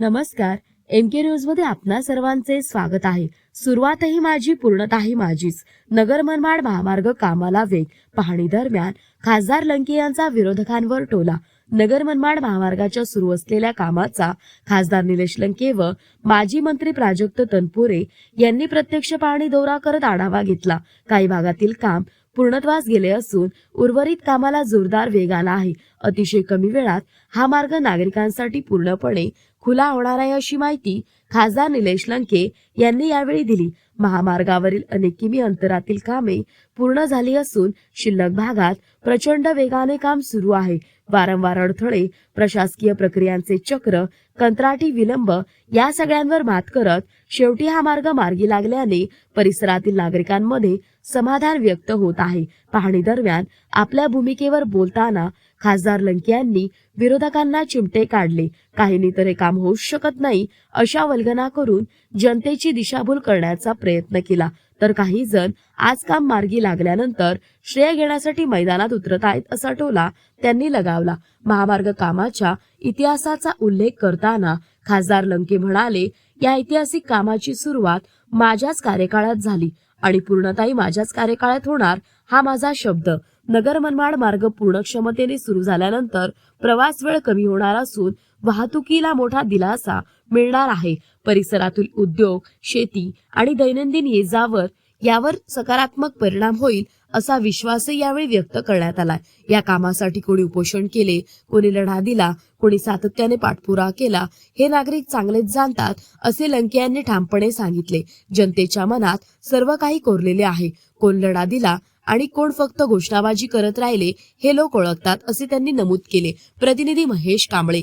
नमस्कार. एम के न्यूजमध्ये आपणा सर्वांचे स्वागत आहे. सुरुवातही माझी पूर्णताही माझीच. नगर मनमाड महामार्ग कामाला वेग. पाहणी दरम्यान खासदार लंके यांचा विरोधकांवर टोला. नगर मनमाड महामार्गाच्या सुरू असलेल्या कामाचा खासदार निलेश लंके व माजी मंत्री प्राजक्त तनपुरे यांनी प्रत्यक्ष पाहणी दौरा करत आढावा घेतला. काही भागातील काम पूर्णत्वास गेले असून उर्वरित कामाला जोरदार वेग आला आहे. अतिशय कमी वेळात हा मार्ग नागरिकांसाठी पूर्णपणे खुला होणार आहे अशी माहिती खासदार निलेश लंके यांनी यावेळी दिली. महामार्गावरील अनेक किमी अंतरातील कामे पूर्ण झाली असून शिल्लक भागात प्रचंड वेगाने काम सुरू आहे. वारंवार अडथळे प्रशासकीय प्रक्रियांचे चक्र कंत्राटी विलंब या सगळ्यांवर मात करत शेवटी हा मार्ग मार्गी लागल्याने परिसरातील नागरिकांमध्ये समाधान व्यक्त होत आहे. पाहणी दरम्यान आपल्या भूमिकेवर बोलताना खासदार लंके यांनी विरोधकांना चिमटे काढले. काहींनी तर हे काम होऊ शकत नाही अशा वल्गना करून जनतेची दिशाभूल करण्याचा प्रयत्न केला. तर काही जण आज काम मार्गी लागल्यानंतर श्रेय घेण्यासाठी मैदानात उतरत आहेत असा टोला त्यांनी लगावला. महामार्ग कामाच्या इतिहासाचा उल्लेख करताना खासदार लंके म्हणाले या ऐतिहासिक कामाची सुरुवात माझ्याच कार्यकाळात झाली. आणि पूर्णताही माझ्याच कार्यकाळात होणार हा माझा शब्द. नगर मनमाड मार्ग पूर्ण क्षमतेने सुरू झाल्यानंतर प्रवास वेळ कमी होणार असून वाहतुकीला मोठा दिलासा मिळणार आहे. परिसरातील उद्योग शेती आणि दैनंदिन ये जावर यावर सकारात्मक परिणाम होईल असा विश्वासही यावेळी व्यक्त करण्यात आला या कामासाठी कोणी उपोषण केले कोणी लढा दिला कोणी सातत्याने पाठपुरावा केला हे नागरिक चांगलेच जाणतात असे लंके यांनी ठामपणे सांगितले. जनतेच्या मनात सर्व काही कोरलेले आहे. कोण लढा दिला आणि कोण फक्त घोषणाबाजी करत राहिले हे लोक ओळखतात असे त्यांनी नमूद केले. प्रतिनिधी महेश कांबळे.